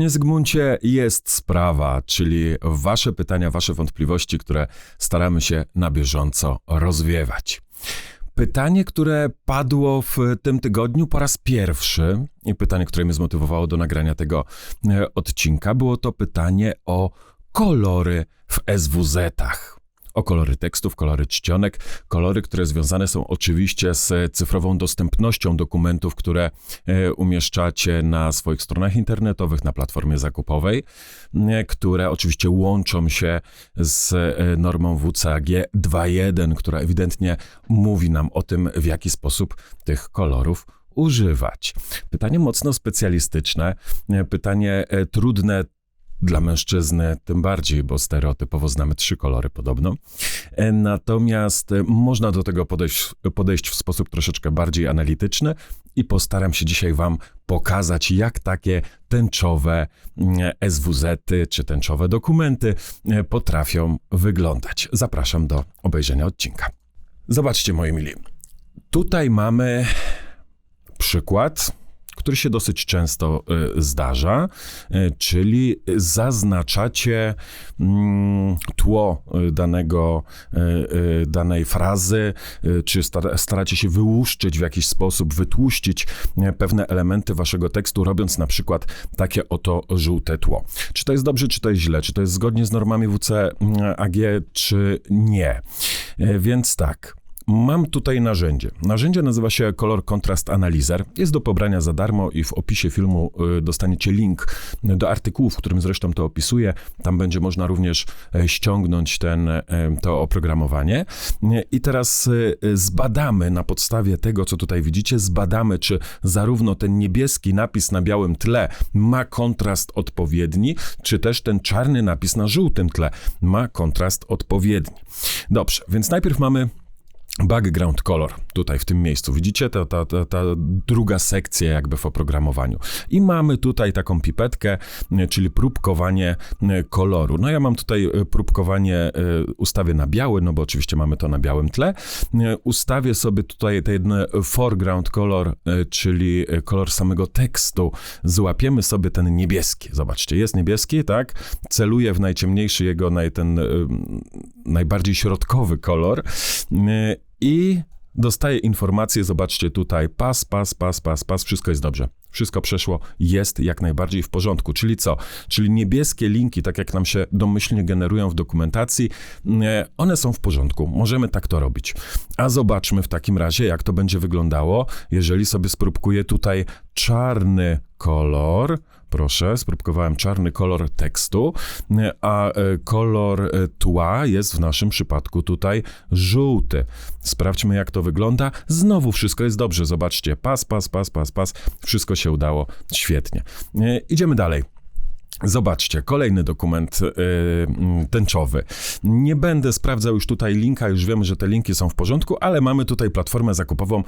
Panie Zygmuncie, jest sprawa, czyli Wasze pytania, Wasze wątpliwości, które staramy się na bieżąco rozwiewać. Pytanie, które padło w tym tygodniu po raz pierwszy, i pytanie, które mnie zmotywowało do nagrania tego e, odcinka, było to pytanie o kolory w SWZ-ach o kolory tekstów, kolory czcionek, kolory, które związane są oczywiście z cyfrową dostępnością dokumentów, które e, umieszczacie na swoich stronach internetowych, na platformie zakupowej, e, które oczywiście łączą się z e, normą WCAG 2.1, która ewidentnie mówi nam o tym, w jaki sposób tych kolorów używać. Pytanie mocno specjalistyczne, pytanie trudne dla mężczyzny tym bardziej, bo stereotypowo znamy trzy kolory podobno. E, natomiast e, można do tego podejść, podejść w sposób troszeczkę bardziej analityczny i postaram się dzisiaj Wam pokazać, jak takie tęczowe mm, SWZ-y czy tęczowe dokumenty e, potrafią wyglądać. Zapraszam do obejrzenia odcinka. Zobaczcie, moi mili. Tutaj mamy przykład który się dosyć często e, zdarza, e, czyli zaznaczacie mm, tło e, danego, danej frazy, czy staracie się wyłuszczyć w jakiś sposób, wytłuścić pewne elementy waszego tekstu, robiąc na przykład takie oto żółte tło. Czy to jest dobrze, czy to jest źle, czy to jest zgodnie z normami WCAG, czy nie. Więc tak, Mam tutaj narzędzie. Narzędzie nazywa się Color Contrast Analyzer. Jest do pobrania za darmo i w opisie filmu y, dostaniecie link do artykułu, w którym zresztą to opisuję. Tam będzie można również e, ściągnąć ten, e, to oprogramowanie. I teraz e, zbadamy na podstawie tego, co tutaj widzicie, zbadamy, czy zarówno ten niebieski napis na białym tle ma kontrast odpowiedni, czy też ten czarny napis na żółtym tle ma kontrast odpowiedni. Dobrze, więc najpierw mamy background color, tutaj w tym miejscu. Widzicie, ta, ta, ta, ta, druga sekcja jakby w oprogramowaniu. I mamy tutaj taką pipetkę, czyli próbkowanie koloru. No ja mam tutaj e, próbkowanie, e, ustawię na biały, no bo oczywiście mamy to na białym tle. Ustawię sobie tutaj ten foreground color, e, czyli kolor samego tekstu. Złapiemy sobie ten niebieski. Zobaczcie, jest niebieski, tak? Celuję w najciemniejszy jego, naj, ten najbardziej środkowy kolor i dostaję informację, zobaczcie tutaj, pas, pas, pas, pas, pas, wszystko jest dobrze. Wszystko przeszło, jest jak najbardziej w porządku. Czyli co? Czyli niebieskie linki, tak jak nam się domyślnie generują w dokumentacji, e, one są w porządku. Możemy tak to robić. A zobaczmy w takim razie, jak to będzie wyglądało, jeżeli sobie spróbuję tutaj czarny kolor, proszę, spróbowałem czarny kolor tekstu, a e, kolor e, tła jest w naszym przypadku tutaj żółty. Sprawdźmy, jak to wygląda. Znowu wszystko jest dobrze. Zobaczcie, pas, pas, pas, pas, pas. Wszystko się udało świetnie. E, idziemy dalej. Zobaczcie, kolejny dokument yy, tęczowy. Nie będę sprawdzał już tutaj linka, już wiemy, że te linki są w porządku, ale mamy tutaj platformę zakupową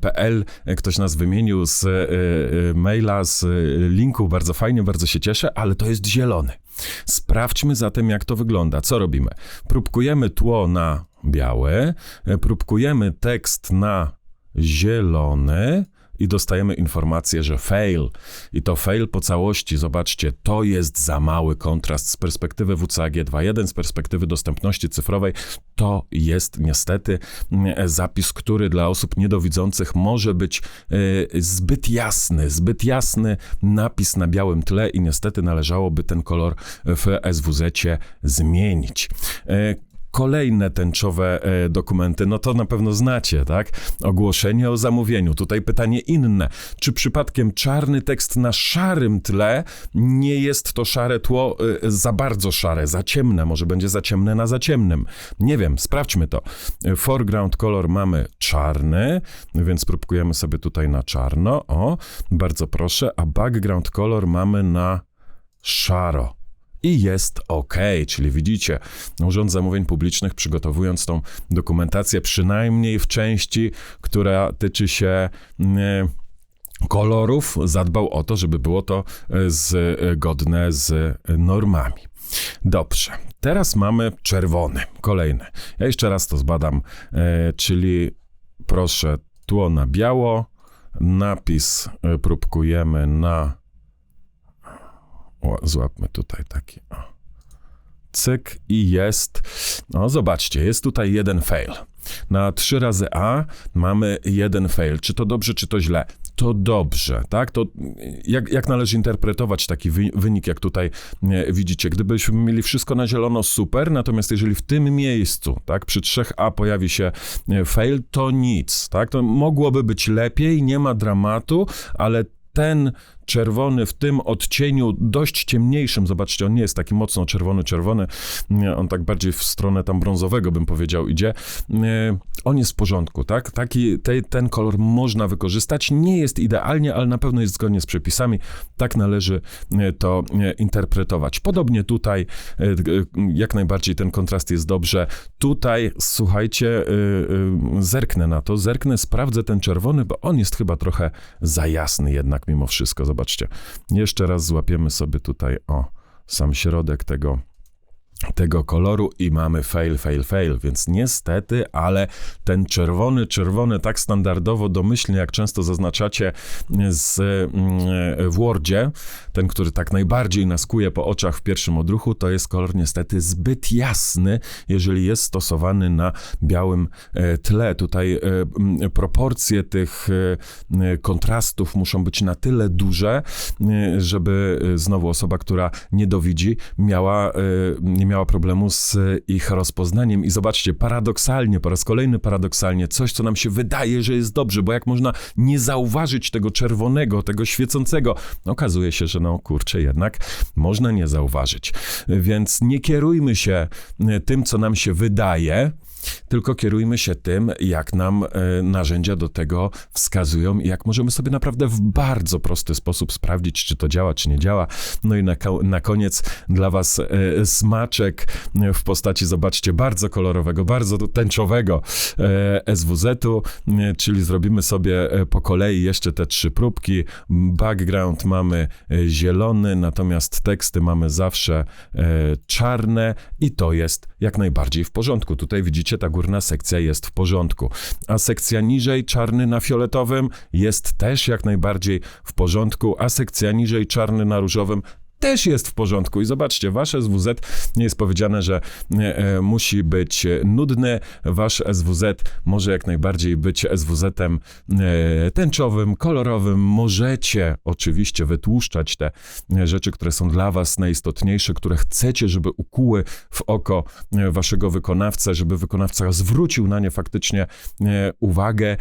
PL. Ktoś nas wymienił z yy, maila, z linku, bardzo fajnie, bardzo się cieszę, ale to jest zielony. Sprawdźmy zatem, jak to wygląda. Co robimy? Próbkujemy tło na białe, próbkujemy tekst na zielony, i dostajemy informację, że fail. I to fail po całości. Zobaczcie, to jest za mały kontrast z perspektywy WCAG 2.1, z perspektywy dostępności cyfrowej. To jest niestety mm, zapis, który dla osób niedowidzących może być e, zbyt jasny, zbyt jasny napis na białym tle i niestety należałoby ten kolor w SWZ zmienić. E, kolejne tęczowe e, dokumenty, no to na pewno znacie, tak? Ogłoszenie o zamówieniu. Tutaj pytanie inne. Czy przypadkiem czarny tekst na szarym tle nie jest to szare tło e, za bardzo szare, za ciemne? Może będzie za ciemne na za ciemnym? Nie wiem, sprawdźmy to. Foreground color mamy czarny, więc próbujemy sobie tutaj na czarno. O, bardzo proszę. A background color mamy na szaro i jest OK. Czyli widzicie, Urząd Zamówień Publicznych przygotowując tą dokumentację, przynajmniej w części, która tyczy się mm, kolorów, zadbał o to, żeby było to e, zgodne z normami. Dobrze, teraz mamy czerwony, kolejny. Ja jeszcze raz to zbadam, e, czyli proszę tło na biało, napis e, próbkujemy na złapmy tutaj taki. O. Cyk i jest. No, zobaczcie, jest tutaj jeden fail. Na trzy razy A mamy jeden fail. Czy to dobrze, czy to źle? To dobrze, tak? To jak, jak należy interpretować taki wy, wynik, jak tutaj widzicie? Gdybyśmy mieli wszystko na zielono, super, natomiast jeżeli w tym miejscu, tak, przy trzech A pojawi się fail, to nic, tak? To mogłoby być lepiej, nie ma dramatu, ale ten czerwony w tym odcieniu dość ciemniejszym, zobaczcie, on nie jest taki mocno czerwony, czerwony, on tak bardziej w stronę tam brązowego, bym powiedział, idzie. E, On jest w porządku, tak? Taki, te, ten kolor można wykorzystać, nie jest idealnie, ale na pewno jest zgodnie z przepisami, tak należy e, to e, interpretować. Podobnie tutaj, jak najbardziej ten kontrast jest dobrze. Tutaj, słuchajcie, zerknę na to, zerknę, sprawdzę ten czerwony, bo on jest chyba trochę za jasny jednak mimo wszystko. Zobaczcie. Jeszcze raz złapiemy sobie tutaj o sam środek tego tego koloru i mamy fail, fail, fail, więc niestety, ale ten czerwony, czerwony tak standardowo, domyślnie, jak często zaznaczacie z, mm, w Wordzie, ten, który tak najbardziej naskuje po oczach w pierwszym odruchu, to jest kolor niestety zbyt jasny, jeżeli jest stosowany na białym e, tle. Tutaj e, proporcje tych e, kontrastów muszą być na tyle duże, żeby znowu osoba, która nie dowidzi, miała, nie miała problemu z ich rozpoznaniem. I zobaczcie, paradoksalnie, po raz kolejny paradoksalnie, coś, co nam się wydaje, że jest dobrze, bo jak można nie zauważyć tego czerwonego, tego świecącego, okazuje się, że no kurczę, jednak można nie zauważyć. Więc nie kierujmy się e, tym, co nam się wydaje, tylko kierujmy się tym, jak nam e, narzędzia do tego wskazują i jak możemy sobie naprawdę w bardzo prosty sposób sprawdzić, czy to działa, czy nie działa. No i na, na koniec dla Was e, smaczek e, w postaci, zobaczcie, bardzo kolorowego, bardzo tęczowego SWZ-u, czyli zrobimy sobie po kolei jeszcze te trzy próbki. Background mamy zielony, natomiast teksty mamy zawsze czarne i to jest jak najbardziej w porządku. Tutaj widzicie, ta górna sekcja jest w porządku, a sekcja niżej, czarny na fioletowym, jest też jak najbardziej w porządku, a sekcja niżej, czarny na różowym, też jest w porządku. I zobaczcie, wasz SWZ nie jest powiedziane, że e, e, musi być e, nudny. Wasz SWZ może jak najbardziej być SWZ-em tęczowym, kolorowym. Możecie oczywiście wytłuszczać te rzeczy, które są dla was najistotniejsze, które chcecie, żeby ukuły w oko waszego wykonawcę, żeby wykonawca zwrócił na nie faktycznie uwagę.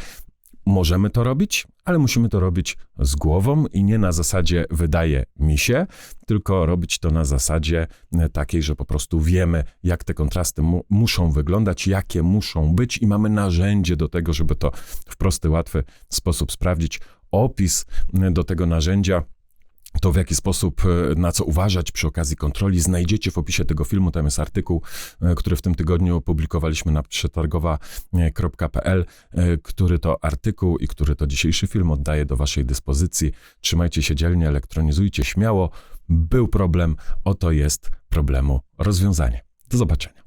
Możemy to robić, ale musimy to robić z głową i nie na zasadzie wydaje mi się, tylko robić to na zasadzie e, takiej, że po prostu wiemy, jak te kontrasty mu muszą wyglądać, jakie muszą być i mamy narzędzie do tego, żeby to w prosty, łatwy sposób sprawdzić. Opis e, do tego narzędzia to w jaki sposób, e, na co uważać przy okazji kontroli, znajdziecie w opisie tego filmu. Tam jest artykuł, e, który w tym tygodniu opublikowaliśmy na przetargowa.pl, e, który to artykuł i który to dzisiejszy film oddaję do Waszej dyspozycji. Trzymajcie się dzielnie, elektronizujcie śmiało. Był problem, oto jest problemu rozwiązanie. Do zobaczenia.